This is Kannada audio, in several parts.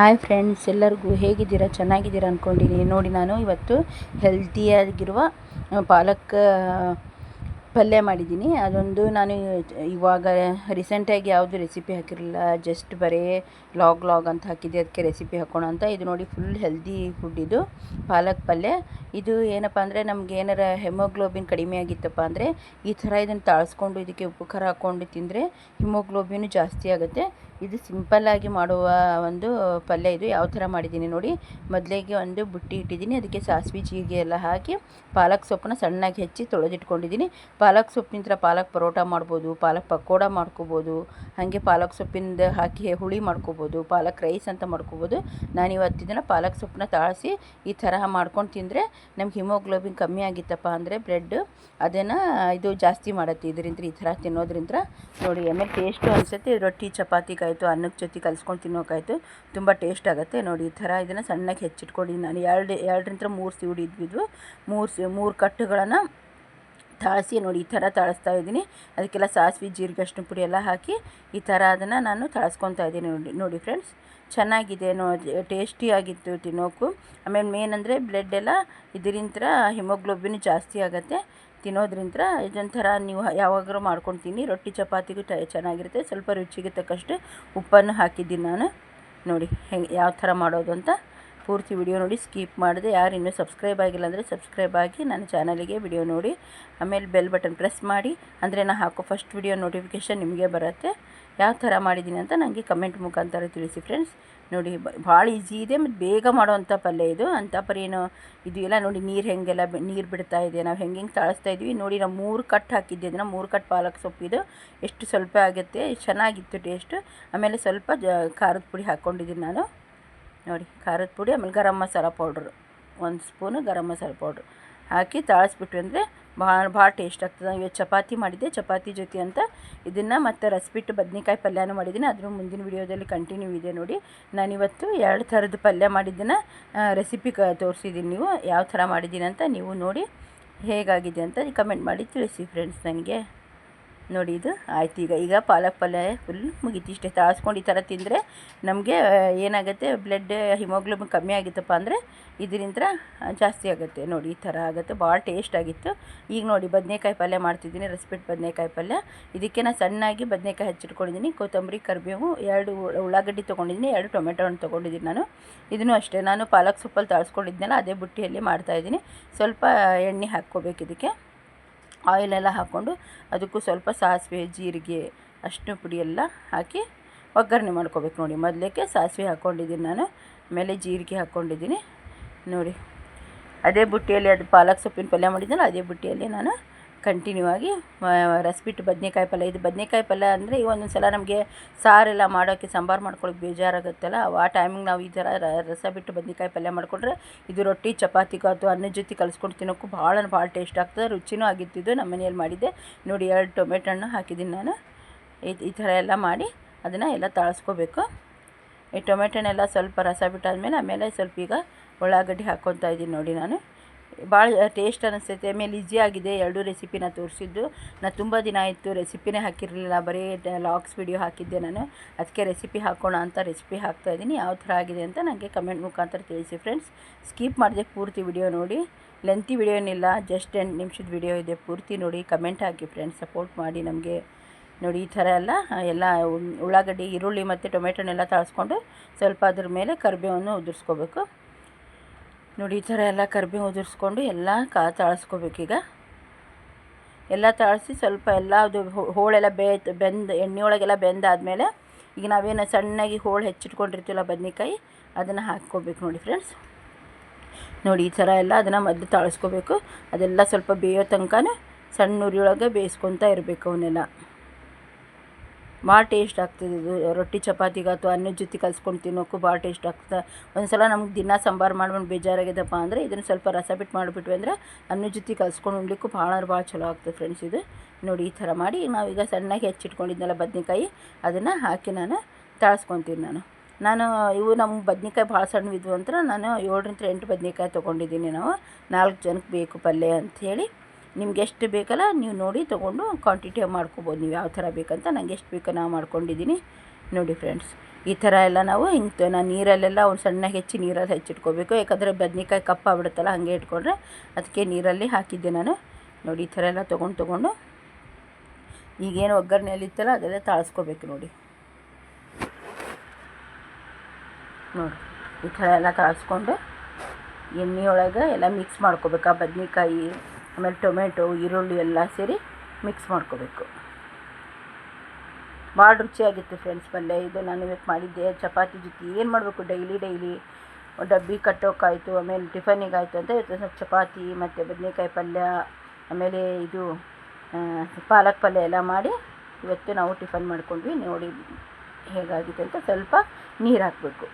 ಹಾಯ್ ಫ್ರೆಂಡ್ಸ್ ಎಲ್ಲರಿಗೂ ಹೇಗಿದ್ದೀರಾ? ಚೆನ್ನಾಗಿದ್ದೀರಾ ಅಂದ್ಕೊಂಡಿದ್ದೀನಿ ನೋಡಿ, ನಾನು ಇವತ್ತು ಹೆಲ್ತಿಯಾಗಿರುವ ಪಾಲಕ್ ಪಲ್ಯ ಮಾಡಿದ್ದೀನಿ. ಅದೊಂದು ನಾನು ಇವಾಗ ರೀಸೆಂಟಾಗಿ ಯಾವುದು ರೆಸಿಪಿ ಹಾಕಿರಲಿಲ್ಲ. ಜಸ್ಟ್ ಬರೀ ಲಾಗ್ ಲಾಗ್ ಅಂತ ಹಾಕಿದ್ದೆ. ಅದಕ್ಕೆ ರೆಸಿಪಿ ಹಾಕೋಣ ಅಂತ. ಇದು ನೋಡಿ ಫುಲ್ ಹೆಲ್ದಿ ಫುಡ್ ಇದು, ಪಾಲಕ್ ಪಲ್ಯ. ಇದು ಏನಪ್ಪ ಅಂದರೆ ನಮ್ಗೆ ಏನಾರ ಹೆಮೋಗ್ಲೋಬಿನ್ ಕಡಿಮೆ ಆಗಿತ್ತಪ್ಪ ಅಂದರೆ ಈ ಥರ ಇದನ್ನು ತಾಳಿಸ್ಕೊಂಡು ಇದಕ್ಕೆ ಉಪ್ಪು ಖಾರ ಹಾಕ್ಕೊಂಡು ತಿಂದರೆ ಹಿಮೋಗ್ಲೋಬಿನ್ ಜಾಸ್ತಿ ಆಗುತ್ತೆ. ಇದು ಸಿಂಪಲ್ಲಾಗಿ ಮಾಡುವ ಒಂದು ಪಲ್ಯ ಇದು. ಯಾವ ಥರ ಮಾಡಿದ್ದೀನಿ ನೋಡಿ. ಮೊದಲಿಗೆ ಒಂದು ಬುಟ್ಟಿ ಇಟ್ಟಿದ್ದೀನಿ. ಅದಕ್ಕೆ ಸಾಸಿವೆ, ಜೀರಿಗೆ ಎಲ್ಲ ಹಾಕಿ ಪಾಲಕ್ ಸೊಪ್ಪನ್ನ ಸಣ್ಣಗೆ ಹೆಚ್ಚಿ ತೊಳೆದಿಟ್ಕೊಂಡಿದ್ದೀನಿ. ಪಾಲಕ್ ಸೊಪ್ಪಿನಿಂದ ಪಾಲಕ್ ಪರೋಟ ಮಾಡ್ಬೋದು, ಪಾಲಕ್ ಪಕೋಡ ಮಾಡ್ಕೋಬೋದು, ಹಾಗೆ ಪಾಲಕ್ ಸೊಪ್ಪಿಂದ ಹಾಕಿ ಹುಳಿ ಮಾಡ್ಕೋಬೋದು, ಪಾಲಕ್ ರೈಸ್ ಅಂತ ಮಾಡ್ಕೋಬೋದು. ನಾನು ಇವತ್ತು ಇದನ್ನು ಪಾಲಕ್ ಸೊಪ್ಪನ್ನ ತಾಳಿಸಿ ಈ ಥರ ಮಾಡ್ಕೊಂಡು ತಿಂದರೆ ನಮ್ಗೆ ಹಿಮೋಗ್ಲೋಬಿನ್ ಕಮ್ಮಿ ಆಗಿತ್ತಪ್ಪ ಅಂದರೆ ಬ್ರೆಡ್ಡು ಅದನ್ನು ಇದು ಜಾಸ್ತಿ ಮಾಡುತ್ತೆ. ಇದರಿಂದ ಈ ಥರ ತಿನ್ನೋದ್ರಿಂದ ನೋಡಿ, ಆಮೇಲೆ ಟೇಸ್ಟು ಅನಿಸುತ್ತೆ. ರೊಟ್ಟಿ ಚಪಾತಿಗಾಯಿತು ಅನ್ನಕ್ಕೆ ಜೊತೆ ಕಲಿಸ್ಕೊಂಡು ತಿನ್ನೋಕ್ಕಾಯ್ತು ತುಂಬ ಟೇಸ್ಟ್ ಆಗುತ್ತೆ ನೋಡಿ, ಈ ಥರ ಇದನ್ನು ಸಣ್ಣಗೆ ಹೆಚ್ಚಿಟ್ಕೊಂಡಿದ್ದೀನಿ ನಾನು ಎರಡು, ಎರಡರಿಂದ ಮೂರು ಸಿವುಡಿ ಇದ್ವಿದ್ವು. ಮೂರು ಮೂರು ಕಟ್ಟುಗಳನ್ನು ತಾಳಿಸಿ ನೋಡಿ, ಈ ಥರ ತಾಳಿಸ್ತಾ ಇದ್ದೀನಿ. ಅದಕ್ಕೆಲ್ಲ ಸಾಸಿವೆ ಜೀರಿಗೆ ಅಷ್ಟು ಪುಡಿ ಎಲ್ಲ ಹಾಕಿ ಈ ಥರ ಅದನ್ನು ನಾನು ತಾಳಿಸ್ಕೊತಾ ಇದ್ದೀನಿ ನೋಡಿ ನೋಡಿ ಫ್ರೆಂಡ್ಸ್ ಚೆನ್ನಾಗಿದೆ ನೋಡಿ ಟೇಸ್ಟಿಯಾಗಿತ್ತು ತಿನ್ನೋಕ್ಕೂ ಆಮೇಲೆ ಮೇನ್ ಅಂದರೆ ಬ್ಲಡ್ ಎಲ್ಲ ಇದರಿಂದ ಹಿಮೋಗ್ಲೋಬಿನ್ ಜಾಸ್ತಿ ಆಗುತ್ತೆ. ತಿನ್ನೋದ್ರಿಂದ ಇದೊಂಥರ ನೀವು ಯಾವಾಗಲೂ ಮಾಡ್ಕೊಂಡು ರೊಟ್ಟಿ, ಚಪಾತಿಗೂ ಚೆನ್ನಾಗಿರುತ್ತೆ. ಸ್ವಲ್ಪ ರುಚಿಗೆ ತಕ್ಕಷ್ಟು ಉಪ್ಪನ್ನು ಹಾಕಿದ್ದೀನಿ ನಾನು. ನೋಡಿ, ಹೆಂಗೆ, ಯಾವ ಥರ ಮಾಡೋದು ಅಂತ ಪೂರ್ತಿ ವಿಡಿಯೋ ನೋಡಿ, ಸ್ಕಿಪ್ ಮಾಡಿದೆ. ಯಾರು ಇನ್ನೂ ಸಬ್ಸ್ಕ್ರೈಬ್ ಆಗಿಲ್ಲ ಅಂದರೆ ಸಬ್ಸ್ಕ್ರೈಬ್ ಆಗಿ ನನ್ನ ಚಾನಲಿಗೆ ವಿಡಿಯೋ ನೋಡಿ. ಆಮೇಲೆ ಬೆಲ್ ಬಟನ್ ಪ್ರೆಸ್ ಮಾಡಿ. ಅಂದರೆ ನಾನು ಹಾಕೋ ಫಸ್ಟ್ ವಿಡಿಯೋ ನೋಟಿಫಿಕೇಷನ್ ನಿಮಗೆ ಬರುತ್ತೆ. ಯಾವ ಥರ ಮಾಡಿದ್ದೀನಿ ಅಂತ ನನಗೆ ಕಮೆಂಟ್ ಮುಖಾಂತರ ತಿಳಿಸಿ ಫ್ರೆಂಡ್ಸ್ ನೋಡಿ ಭಾಳ ಈಸಿ ಇದೆ ಮತ್ತು ಬೇಗ ಮಾಡುವಂಥ ಪಲ್ಯ ಇದು. ಅಂತ ಪರಿ ಏನು, ಇದು ಎಲ್ಲ ನೋಡಿ ನೀರು ಹೆಂಗೆಲ್ಲ ನೀರು ಬಿಡ್ತಾ ಇದೆ. ನಾವು ಹೆಂಗೆ ಹೆಂಗೆ ತಾಳಿಸ್ತಾ ಇದ್ವಿ. ನೋಡಿ, ನಾವು ಮೂರು ಕಟ್ ಹಾಕಿದ್ದೆ ಅದನ್ನು ಮೂರು ಕಟ್ ಪಾಲಕ್ ಸೊಪ್ಪಿದು ಎಷ್ಟು ಸ್ವಲ್ಪ ಆಗುತ್ತೆ, ಚೆನ್ನಾಗಿತ್ತು ಟೇಸ್ಟ್ ಆಮೇಲೆ ಸ್ವಲ್ಪ ಜ, ಖಾರದ ಪುಡಿ ಹಾಕ್ಕೊಂಡಿದ್ದೀನಿ ನಾನು. ನೋಡಿ, ಖಾರದ ಪುಡಿ, ಆಮೇಲೆ ಗರಂ ಮಸಾಲ ಪೌಡ್ರು ಒಂದು ಸ್ಪೂನು ಗರಂ ಮಸಾಲ ಪೌಡ್ರು ಹಾಕಿ ತಾಳಿಸ್ಬಿಟ್ವಿ ಅಂದರೆ ಭಾಳ ಭಾಳ ಟೇಸ್ಟ್ ಆಗ್ತದೆ. ಇವತ್ತು ಚಪಾತಿ ಮಾಡಿದ್ದೆ, ಚಪಾತಿ ಜೊತೆ ಅಂತ ಇದನ್ನು ಮತ್ತು ರಸ್ಬಿಟ್ಟು ಬದ್ನೆಕಾಯಿ ಪಲ್ಯನೂ ಮಾಡಿದ್ದೀನಿ. ಅದ್ರ ಮುಂದಿನ ವೀಡಿಯೋದಲ್ಲಿ ಕಂಟಿನ್ಯೂ ಇದೆ ನೋಡಿ. ನಾನಿವತ್ತು ಎರಡು ಥರದ ಪಲ್ಯ ಮಾಡಿದ್ದನ್ನು ರೆಸಿಪಿ ಕ, ತೋರಿಸಿದ್ದೀನಿ ನೀವು. ಯಾವ ಥರ ಮಾಡಿದ್ದೀನಿ ಅಂತ ನೀವು ನೋಡಿ ಹೇಗಾಗಿದೆ ಅಂತ ಕಮೆಂಟ್ ಮಾಡಿ ತಿಳಿಸಿ ಫ್ರೆಂಡ್ಸ್ ನನಗೆ. ನೋಡಿ ಇದು. ಆಯ್ತು, ಈಗ ಈಗ ಪಾಲಕ್ ಪಲ್ಯ ಫುಲ್ ಮುಗೀತು. ಇಷ್ಟೇ ತಾಳಿಸ್ಕೊಂಡು ಈ ಥರ ತಿಂದರೆ ನಮಗೆ ಏನಾಗುತ್ತೆ ಬ್ಲಡ್ ಹಿಮೋಗ್ಲೋಬಿನ್ ಕಮ್ಮಿ ಆಗಿತ್ತಪ್ಪ ಅಂದರೆ ಇದರಿಂದ ಜಾಸ್ತಿ ಆಗುತ್ತೆ. ನೋಡಿ, ಈ ಥರ ಆಗುತ್ತೆ. ಭಾಳ ಟೇಸ್ಟ್ ಆಗಿತ್ತು. ಈಗ ನೋಡಿ, ಬದನೇಕಾಯಿ ಪಲ್ಯ ಮಾಡ್ತಿದ್ದೀನಿ ರೆಸಿಪಿಟ್ ಬದನೇಕಾಯಿ ಪಲ್ಯ. ಇದಕ್ಕೆ ನಾನು ಸಣ್ಣಾಗಿ ಬದನೇಕಾಯಿ ಹಚ್ಚಿಟ್ಕೊಂಡಿದ್ದೀನಿ, ಕೊತ್ತಂಬರಿ, ಕರಿಬೇವು, ಎರಡು ಉಳ್ಳಾಗಡ್ಡಿ ತೊಗೊಂಡಿದ್ದೀನಿ, ಎರಡು ಟೊಮೆಟೊ ಹಣ್ಣು ತೊಗೊಂಡಿದ್ದೀನಿ ನಾನು. ಇದನ್ನು ಅಷ್ಟೇ. ನಾನು ಪಾಲಕ್ ಸೊಪ್ಪಲ್ಲಿ ತಾಳ್ಸ್ಕೊಂಡಿದ್ದೆನಲ್ಲ ಅದೇ ಬುಟ್ಟಿಯಲ್ಲಿ ಮಾಡ್ತಾಯಿದ್ದೀನಿ ಸ್ವಲ್ಪ ಎಣ್ಣೆ ಹಾಕ್ಕೋಬೇಕು ಇದಕ್ಕೆ. ಆಯಿಲೆಲ್ಲ ಹಾಕ್ಕೊಂಡು ಅದಕ್ಕೂ ಸ್ವಲ್ಪ ಸಾಸಿವೆ, ಜೀರಿಗೆ ಅಷ್ಟು ಪುಡಿ ಎಲ್ಲ ಹಾಕಿ ಒಗ್ಗರಣೆ ಮಾಡ್ಕೋಬೇಕು ನೋಡಿ. ಮೊದಲಕ್ಕೆ ಸಾಸಿವೆ ಹಾಕ್ಕೊಂಡಿದ್ದೀನಿ ನಾನು ಮೇಲೆ ಜೀರಿಗೆ ಹಾಕ್ಕೊಂಡಿದ್ದೀನಿ. ನೋಡಿ, ಅದೇ ಬುಟ್ಟಿಯಲ್ಲಿ ಅದು ಪಾಲಕ್ ಸೊಪ್ಪಿನ ಪಲ್ಯ ಮಾಡಿದ್ನಲ್ಲ, ಅದೇ ಬುಟ್ಟಿಯಲ್ಲಿ ನಾನು ಕಂಟಿನ್ಯೂ ಆಗಿ ರಸಬಿಟ್ಟು ಬದನೇಕಾಯಿ ಪಲ್ಯ. ಇದು ಬದನೇಕಾಯಿ ಪಲ್ಯ ಅಂದರೆ ಈ ಒಂದೊಂದು ಸಲ ನಮಗೆ ಸಾರೆಲ್ಲ ಮಾಡೋಕ್ಕೆ ಸಾಂಬಾರು ಮಾಡ್ಕೊಳ್ಳೋಕೆ ಬೇಜಾರಾಗುತ್ತಲ್ಲ. ಆ ಟೈಮಿಗೆ ನಾವು ಈ ಥರ ರಸ ಬಿಟ್ಟು ಬದನೇಕಾಯಿ ಪಲ್ಯ ಮಾಡಿಕೊಂಡ್ರೆ ಇದು ರೊಟ್ಟಿ, ಚಪಾತಿಗೂ ಅಥವಾ ಅನ್ನದ ಜೊತೆ ಕಲಿಸ್ಕೊಂಡು ತಿನ್ನೋಕ್ಕೂ ಭಾಳ ಭಾಳ ಟೇಸ್ಟ್ ಆಗ್ತದೆ. ರುಚಿನೂ ಆಗಿತ್ತಿದ್ದು ನಮ್ಮ ಮನೆಯಲ್ಲಿ ಮಾಡಿದ್ದೆ. ನೋಡಿ ಎರಡು ಟೊಮೆಟೊ ಹಣ್ಣು ಹಾಕಿದ್ದೀನಿ ನಾನು. ಈ ಥರ ಎಲ್ಲ ಮಾಡಿ ಅದನ್ನು ಎಲ್ಲ ತಾಳಿಸ್ಕೋಬೇಕು. ಈ ಟೊಮೆಟೊನೆಲ್ಲ ಸ್ವಲ್ಪ ರಸ ಬಿಟ್ಟಾದ್ಮೇಲೆ ಆಮೇಲೆ ಸ್ವಲ್ಪ ಈಗ ಉಳ್ಳಾಗಡ್ಡಿ ಹಾಕ್ಕೊತಾ ಇದ್ದೀನಿ ನೋಡಿ ನಾನು. ಭಾಳ ಟೇಸ್ಟ್ ಅನಿಸ್ತೈತೆ. ಆಮೇಲೆ ಈಸಿ ಆಗಿದೆ. ಎರಡು ರೆಸಿಪಿನ ತೋರಿಸಿದ್ದು. ನಾನು ತುಂಬ ದಿನ ಆಯಿತು ರೆಸಿಪಿನೇ ಹಾಕಿರಲಿಲ್ಲ. ಬರೀ ಲಾಕ್ಸ್ ವಿಡಿಯೋ ಹಾಕಿದ್ದೆ ನಾನು. ಅದಕ್ಕೆ ರೆಸಿಪಿ ಹಾಕೋಣ ಅಂತ ರೆಸಿಪಿ ಹಾಕ್ತಾ ಇದ್ದೀನಿ. ಯಾವ ಥರ ಆಗಿದೆ ಅಂತ ನನಗೆ ಕಮೆಂಟ್ ಮುಖಾಂತರ ತಿಳಿಸಿ ಫ್ರೆಂಡ್ಸ್ ಸ್ಕಿಪ್ ಮಾಡಿದೆ ಪೂರ್ತಿ ವಿಡಿಯೋ ನೋಡಿ. ಲೆಂತಿ ವಿಡಿಯೋ ಏನಿಲ್ಲ. ಜಸ್ಟ್ ಎಂಟು ನಿಮಿಷದ ವಿಡಿಯೋ ಇದೆ ಪೂರ್ತಿ ನೋಡಿ. ಕಮೆಂಟ್ ಹಾಕಿ ಫ್ರೆಂಡ್ಸ್ ಸಪೋರ್ಟ್ ಮಾಡಿ ನಮಗೆ. ನೋಡಿ, ಈ ಥರ ಎಲ್ಲ ಎಲ್ಲ ಉಳ್ಳಾಗಡ್ಡಿ, ಈರುಳ್ಳಿ ಮತ್ತು ಟೊಮೆಟೊನೆಲ್ಲ ತಾಳಿಸ್ಕೊಂಡು ಸ್ವಲ್ಪ ಅದ್ರ ಮೇಲೆ ಕರಿಬೇವನ್ನು ಉದುರಿಸ್ಕೋಬೇಕು. ನೋಡಿ, ಈ ಥರ ಎಲ್ಲ ಕರ್ಬೇವು ಉದುರಿಸ್ಕೊಂಡು ಎಲ್ಲ ಕಾ ತಾಳಿಸ್ಕೋಬೇಕೀಗ. ಎಲ್ಲ ತಾಳಿಸಿ ಸ್ವಲ್ಪ ಎಲ್ಲ ಅದು ಹೋಳೆಲ್ಲ ಬೇಯ್ತು ಬೆಂದು ಎಣ್ಣೆಯೊಳಗೆಲ್ಲ ಬೆಂದಾದಮೇಲೆ ಈಗ ನಾವೇನು ಸಣ್ಣಗೆ ಹೋಳು ಹೆಚ್ಚಿಟ್ಕೊಂಡಿರ್ತೀವಲ್ಲ ಬದ್ನೆಕಾಯಿ, ಅದನ್ನು ಹಾಕ್ಕೋಬೇಕು ನೋಡಿ ಫ್ರೆಂಡ್ಸ್. ನೋಡಿ, ಈ ಥರ ಎಲ್ಲ ಅದನ್ನು ಮೊದಲು ತಾಳಿಸ್ಕೋಬೇಕು. ಅದೆಲ್ಲ ಸ್ವಲ್ಪ ಬೇಯೋ ತನಕ ಸಣ್ಣ ಉರಿಯೊಳಗೆ ಬೇಯಿಸ್ಕೊತಾ ಇರಬೇಕು ಅವನ್ನೆಲ್ಲ. ಭಾಳ ಟೇಸ್ಟ್ ಆಗ್ತದೆ ಇದು. ರೊಟ್ಟಿ ಚಪಾತಿಗೆ ಅಥವಾ ಅನ್ನದ ಜೊತೆ ಕಲ್ಸ್ಕೊಂಡು ತಿನ್ನೋಕ್ಕೂ ಭಾಳ ಟೇಸ್ಟ್ ಆಗ್ತದೆ. ಒಂದು ಸಲ ನಮ್ಗೆ ದಿನ ಸಾಂಬಾರು ಮಾಡ್ಕೊಂಡು ಬೇಜಾರಾಗಿದ್ದಪ್ಪ ಅಂದರೆ ಇದನ್ನು ಸ್ವಲ್ಪ ರಸ ಬಿಟ್ಟು ಮಾಡಿಬಿಟ್ವಿ ಅಂದರೆ ಅನ್ನದ ಜೊತೆ ಕಲ್ಸ್ಕೊಂಡು ಉಣ್ಲಿಕ್ಕೂ ಭಾಳ ಅಂದ್ರೆ ಭಾಳ ಚಲೋ ಆಗ್ತದೆ ಫ್ರೆಂಡ್ಸ್ ಇದು. ನೋಡಿ ಈ ಥರ ಮಾಡಿ ನಾವೀಗ ಸಣ್ಣಗೆ ಹೆಚ್ಚಿಟ್ಕೊಂಡಿದ್ನಲ್ಲ ಬದ್ನೆಕಾಯಿ, ಅದನ್ನು ಹಾಕಿ ನಾನು ತಾಳಿಸ್ಕೊತೀನಿ ನಾನು. ನಾನು ಇವು ನಮ್ಮ ಬದ್ನೆಕಾಯಿ ಭಾಳ ಸಣ್ಣವಿದ್ವು ಅಂತ ನಾನು ಏಳರಿಂದ ಎಂಟು ಬದ್ನೆಕಾಯಿ ತೊಗೊಂಡಿದ್ದೀನಿ ನಾವು. ನಾಲ್ಕು ಜನಕ್ಕೆ ಬೇಕು ಪಲ್ಯ ಅಂಥೇಳಿ ನಿಮ್ಗೆ ಎಷ್ಟು ಬೇಕಲ್ಲ ನೀವು ನೋಡಿ ತೊಗೊಂಡು ಕ್ವಾಂಟಿಟಿ ಮಾಡ್ಕೋಬೋದು. ನೀವು ಯಾವ ಥರ ಬೇಕಂತ ನನಗೆ ಎಷ್ಟು ಬೇಕೋ ನಾವು ಮಾಡ್ಕೊಂಡಿದ್ದೀನಿ. ನೋಡಿ ಫ್ರೆಂಡ್ಸ್ ಈ ಥರ ಎಲ್ಲ ನಾವು ಹಿಂಗೆ ನಾನು ನೀರಲ್ಲೆಲ್ಲ ಒಂದು ಸಣ್ಣ ಹೆಚ್ಚಿ ನೀರಲ್ಲಿ ಹೆಚ್ಚಿಟ್ಕೋಬೇಕು. ಯಾಕಂದರೆ ಬದ್ನೆಕಾಯಿ ಕಪ್ಪಾಗ್ಬಿಡುತ್ತಲ್ಲ ಹಾಗೆ ಇಟ್ಕೊಂಡ್ರೆ ಅದಕ್ಕೆ ನೀರಲ್ಲಿ ಹಾಕಿದ್ದೆ ನಾನು. ನೋಡಿ, ಈ ಥರ ಎಲ್ಲ ತೊಗೊಂಡು ತೊಗೊಂಡು ಈಗೇನು ಒಗ್ಗರಣೆಯಲ್ಲಿ ಇತ್ತಲ್ಲ, ಅದೆಲ್ಲ ತಾಳಿಸ್ಕೋಬೇಕು ನೋಡಿ. ನೋಡಿ, ಈ ಥರ ಎಲ್ಲ ತಾಳಿಸ್ಕೊಂಡು ಎಣ್ಣೆಯೊಳಗೆ ಎಲ್ಲ ಮಿಕ್ಸ್ ಮಾಡ್ಕೋಬೇಕು. ಆ ಬದ್ನೆಕಾಯಿ ಆಮೇಲೆ ಟೊಮೆಟೊ, ಈರುಳ್ಳಿ ಎಲ್ಲ ಸೇರಿ ಮಿಕ್ಸ್ ಮಾಡ್ಕೋಬೇಕು. ಭಾಳ ರುಚಿಯಾಗಿತ್ತು ಫ್ರೆಂಡ್ಸ್ ಪಲ್ಯ. ಇದು ನಾನು ಇವತ್ತು ಮಾಡಿದ್ದೆ. ಚಪಾತಿ ಜೊತೆ ಏನು ಮಾಡಬೇಕು? ಡೈಲಿ ಡೈಲಿ ಡಬ್ಬಿ ಕಟ್ಟೋಕ್ಕಾಯಿತು ಆಮೇಲೆ ಟಿಫನಿಗಾಯಿತು ಅಂತ ಇವತ್ತು ಸ್ವಲ್ಪ ಚಪಾತಿ ಮತ್ತು ಬದನೆಕಾಯಿ ಪಲ್ಯ, ಆಮೇಲೆ ಇದು ಪಾಲಕ್ ಪಲ್ಯ ಎಲ್ಲ ಮಾಡಿ ಇವತ್ತು ನಾವು ಟಿಫನ್ ಮಾಡ್ಕೊಂಡ್ವಿ. ನೋಡಿ ಹೇಗಾಗಿದೆ ಅಂತ ಸ್ವಲ್ಪ ನೀರು ಹಾಕಬೇಕು.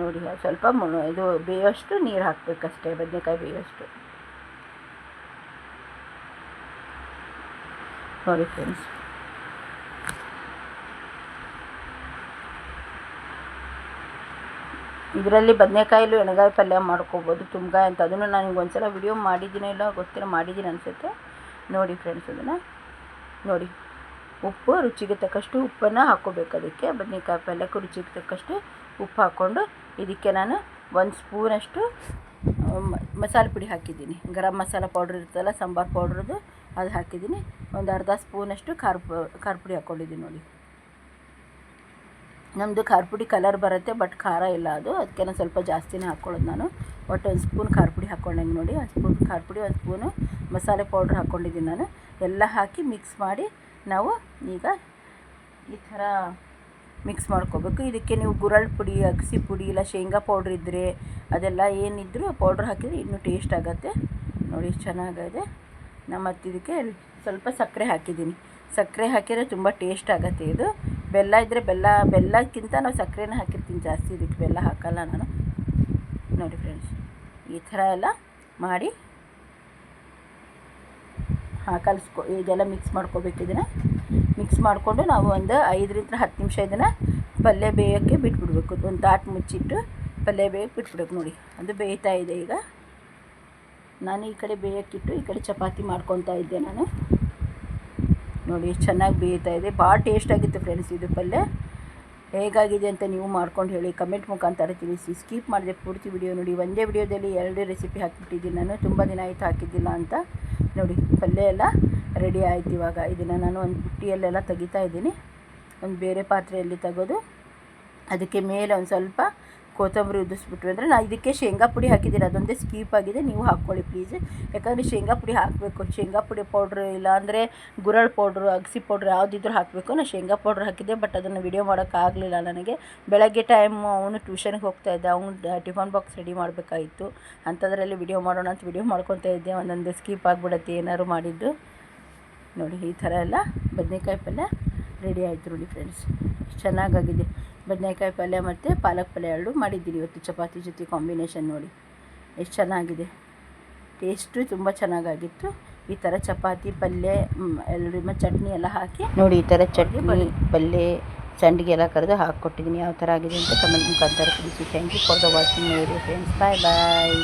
ನೋಡಿ, ಸ್ವಲ್ಪ ಇದು ಬೇಯೋಷ್ಟು ನೀರು ಹಾಕಬೇಕಷ್ಟೇ, ಬದನೆಕಾಯಿ ಬೇಯೋಷ್ಟು. ನೋಡಿ ಫ್ರೆಂಡ್ಸ್ ಇದರಲ್ಲಿ ಬದನೆಕಾಯಿಲು ಎಣ್ಗಾಯಿ ಪಲ್ಯ ಮಾಡ್ಕೋಬೋದು. ತುಂಬಗಾಯಿ ಅಂತ. ಅದನ್ನು ನನಗೆ ಒಂದು ಸಲ ವಿಡಿಯೋ ಮಾಡಿದ್ದೀನಿ ಇಲ್ಲ ಗೊತ್ತಿಲ್ಲ. ಮಾಡಿದ್ದೀನಿ ಅನಿಸುತ್ತೆ. ನೋಡಿ ಫ್ರೆಂಡ್ಸ್ ಅದನ್ನು. ನೋಡಿ. ಉಪ್ಪು, ರುಚಿಗೆ ತಕ್ಕಷ್ಟು ಉಪ್ಪನ್ನು ಹಾಕ್ಕೋಬೇಕು ಅದಕ್ಕೆ. ಬದನೆಕಾಯಿ ಪಲ್ಯಕ್ಕೂ ರುಚಿಗೆ ತಕ್ಕಷ್ಟು ಉಪ್ಪು ಹಾಕ್ಕೊಂಡು ಇದಕ್ಕೆ ನಾನು ಒಂದು ಸ್ಪೂನಷ್ಟು ಮಸಾಲೆ ಪುಡಿ ಹಾಕಿದ್ದೀನಿ. ಗರಂ ಮಸಾಲೆ ಪೌಡ್ರ್ ಇರ್ತಲ್ಲ ಸಾಂಬಾರು ಪೌಡ್ರದ್ದು ಅದು ಹಾಕಿದ್ದೀನಿ. ಒಂದು ಅರ್ಧ ಸ್ಪೂನಷ್ಟು ಖಾರ ಖಾರ ಪುಡಿ ಹಾಕ್ಕೊಂಡಿದ್ದೀನಿ ನೋಡಿ. ನಮ್ಮದು ಖಾರ ಪುಡಿ ಕಲರ್ ಬರುತ್ತೆ, ಬಟ್ ಖಾರ ಇಲ್ಲ ಅದು. ಅದಕ್ಕೆ ನಾನು ಸ್ವಲ್ಪ ಜಾಸ್ತಿನೇ ಹಾಕ್ಕೊಳ್ಳೋದು ನಾನು. ಒಟ್ಟು ಒಂದು ಸ್ಪೂನ್ ಖಾರ ಪುಡಿ ಹಾಕ್ಕೊಂಡಂಗೆ ನೋಡಿ. ಒಂದು ಸ್ಪೂನ್ ಖಾರ ಪುಡಿ ಒಂದು ಸ್ಪೂನು ಮಸಾಲೆ ಪೌಡ್ರ್ ಹಾಕ್ಕೊಂಡಿದ್ದೀನಿ ನಾನು. ಎಲ್ಲ ಹಾಕಿ ಮಿಕ್ಸ್ ಮಾಡಿ ನಾವು ಈಗ ಈ ಥರ ಮಿಕ್ಸ್ ಮಾಡ್ಕೋಬೇಕು. ಇದಕ್ಕೆ ನೀವು ಗುರಳ್ ಪುಡಿ, ಅಗಸಿ ಪುಡಿ ಇಲ್ಲ ಶೇಂಗಾ ಪೌಡ್ರ್ ಇದ್ದರೆ ಅದೆಲ್ಲ ಏನಿದ್ದರೂ ಪೌಡ್ರ್ ಹಾಕಿದರೆ ಇನ್ನೂ ಟೇಸ್ಟ್ ಆಗುತ್ತೆ. ನೋಡಿ, ಚೆನ್ನಾಗಿದೆ. ನಮ್ಮ ಇದಕ್ಕೆ ಸ್ವಲ್ಪ ಸಕ್ಕರೆ ಹಾಕಿದ್ದೀನಿ. ಸಕ್ಕರೆ ಹಾಕಿದರೆ ತುಂಬ ಟೇಸ್ಟ್ ಆಗುತ್ತೆ ಇದು. ಬೆಲ್ಲ ಇದ್ದರೆ ಬೆಲ್ಲ, ಬೆಲ್ಲಕ್ಕಿಂತ ನಾವು ಸಕ್ಕರೆನ ಹಾಕಿರ್ತೀನಿ ಜಾಸ್ತಿ, ಇದಕ್ಕೆ ಬೆಲ್ಲ ಹಾಕಲ್ಲ ನಾನು. ನೋಡಿ ಫ್ರೆಂಡ್ಸ್ ಈ ಥರ ಎಲ್ಲ ಮಾಡಿ ಹಾಕಲ್ಸ್ಕೊ, ಇದೆಲ್ಲ ಮಿಕ್ಸ್ ಮಾಡ್ಕೋಬೇಕು ಇದನ್ನು. ಮಿಕ್ಸ್ ಮಾಡಿಕೊಂಡು ನಾವು ಒಂದು ಐದರಿಂದ ಹತ್ತು ನಿಮಿಷ ಇದನ್ನು ಪಲ್ಯ ಬೇಯೋಕ್ಕೆ ಬಿಟ್ಬಿಡ್ಬೇಕು. ಒಂದು ತಾಟ್ ಮುಚ್ಚಿಟ್ಟು ಪಲ್ಯ ಬೇಯಕ್ಕೆ ಬಿಟ್ಬಿಡ್ಬೇಕು ನೋಡಿ. ಅದು ಬೇಯ್ತಾ ಇದೆ ಈಗ. ನಾನು ಈ ಕಡೆ ಬೇಯೋಕ್ಕಿಟ್ಟು ಈ ಕಡೆ ಚಪಾತಿ ಮಾಡ್ಕೊತಾ ಇದ್ದೆ ನಾನು. ನೋಡಿ ಎಷ್ಟು ಚೆನ್ನಾಗಿ ಬೇಯ್ತಾ ಇದೆ. ಭಾಳ ಟೇಸ್ಟ್ ಆಗಿತ್ತು ಫ್ರೆಂಡ್ಸ್ ಇದು ಪಲ್ಯ. ಹೇಗಾಗಿದೆ ಅಂತ ನೀವು ಮಾಡ್ಕೊಂಡು ಹೇಳಿ ಕಮೆಂಟ್ ಮುಖಾಂತರ ತಿಳಿಸಿ. ಸ್ಕಿಪ್ ಮಾಡಿದೆ ಪೂರ್ತಿ ವಿಡಿಯೋ ನೋಡಿ. ಒಂದೇ ವಿಡಿಯೋದಲ್ಲಿ ಎರಡು ರೆಸಿಪಿ ಹಾಕಿಬಿಟ್ಟಿದ್ದೀನಿ ನಾನು. ತುಂಬ ದಿನ ಆಯಿತು ಹಾಕಿದ್ದಿಲ್ಲ ಅಂತ. ನೋಡಿ, ಪಲ್ಯ ಎಲ್ಲ ರೆಡಿ ಆಯಿತು ಇವಾಗ. ಇದನ್ನು ನಾನು ಒಂದು ಬುಟ್ಟಿಯಲ್ಲೆಲ್ಲ ತೆಗಿತಾ ಇದ್ದೀನಿ. ಒಂದು ಬೇರೆ ಪಾತ್ರೆಯಲ್ಲಿ ತೆಗೆದು, ಅದಕ್ಕೆ ಮೇಲೆ ಒಂದು ಸ್ವಲ್ಪ ಕೊತ್ತಂಬರಿ ಉದಿಸ್ಬಿಟ್ವಿ ಅಂದರೆ ನಾನು ಇದಕ್ಕೆ ಶೇಂಗಾ ಪುಡಿ ಹಾಕಿದ್ದೀನಿ. ಅದೊಂದೇ ಸ್ಕೀಪ್ ಆಗಿದೆ. ನೀವು ಹಾಕ್ಕೊಳ್ಳಿ ಪ್ಲೀಸ್. ಯಾಕಂದರೆ ಶೇಂಗಾ ಪುಡಿ ಹಾಕಬೇಕು. ಶೇಂಗಾ ಪುಡಿ ಪೌಡ್ರ್ ಇಲ್ಲಾಂದರೆ ಗುರಳ್ ಪೌಡ್ರು, ಅಗಸಿ ಪೌಡ್ರ್ ಯಾವುದಿದ್ರೂ ಹಾಕಬೇಕು. ನಾನು ಶೇಂಗಾ ಪೌಡ್ರ್ ಹಾಕಿದ್ದೆ, ಬಟ್ ಅದನ್ನು ವಿಡಿಯೋ ಮಾಡೋಕ್ಕಾಗಲಿಲ್ಲ ನನಗೆ. ಬೆಳಗ್ಗೆ ಟೈಮ್ ಅವನು ಟ್ಯೂಷನ್ಗೆ ಹೋಗ್ತಾ ಇದ್ದೆ. ಅವನು ಟಿಫನ್ ಬಾಕ್ಸ್ ರೆಡಿ ಮಾಡಬೇಕಾಗಿತ್ತು. ಅಂಥದ್ರಲ್ಲಿ ವಿಡಿಯೋ ಮಾಡೋಣ ಅಂತ ವಿಡಿಯೋ ಮಾಡ್ಕೊತಾ ಇದ್ದೆ. ಒಂದೊಂದು ಸ್ಕೀಪ್ ಆಗಿಬಿಡತ್ತೆ. ಏನಾದ್ರು ಮಾಡಿದ್ದು. ನೋಡಿ, ಈ ಥರ ಎಲ್ಲ ಬದನೆಕಾಯಿ ಪಲ್ಯ ರೆಡಿ ಆಯಿತು ನೋಡಿ ಫ್ರೆಂಡ್ಸ್ ಚೆನ್ನಾಗಾಗಿದೆ. ಬದನೆಕಾಯಿ ಪಲ್ಯ ಮತ್ತು ಪಾಲಕ್ ಪಲ್ಯ ಎರಡು ಮಾಡಿದ್ದೀನಿ ಇವತ್ತು ಚಪಾತಿ ಜೊತೆ ಕಾಂಬಿನೇಷನ್ ನೋಡಿ. ಎಷ್ಟು ಚೆನ್ನಾಗಿದೆ. ಟೇಸ್ಟು ತುಂಬ ಚೆನ್ನಾಗಾಗಿತ್ತು. ಈ ಥರ ಚಪಾತಿ ಪಲ್ಯ ಎರಡು ಚಟ್ನಿ ಎಲ್ಲ ಹಾಕಿ ನೋಡಿ ಈ ಥರ ಚಟ್ನಿ ಪಲ್ಯ ಸಂಡಿಗೆ ಎಲ್ಲ ಕರೆದು ಹಾಕ್ಕೊಟ್ಟಿದ್ದೀನಿ. ಯಾವ ಥರ ಆಗಿದೆ ಅಂತ ಕಮೆಂಟ್ ಮುಖಾಂತರ ತಿಳಿಸಿ. Thank you for the watching my friends bye bye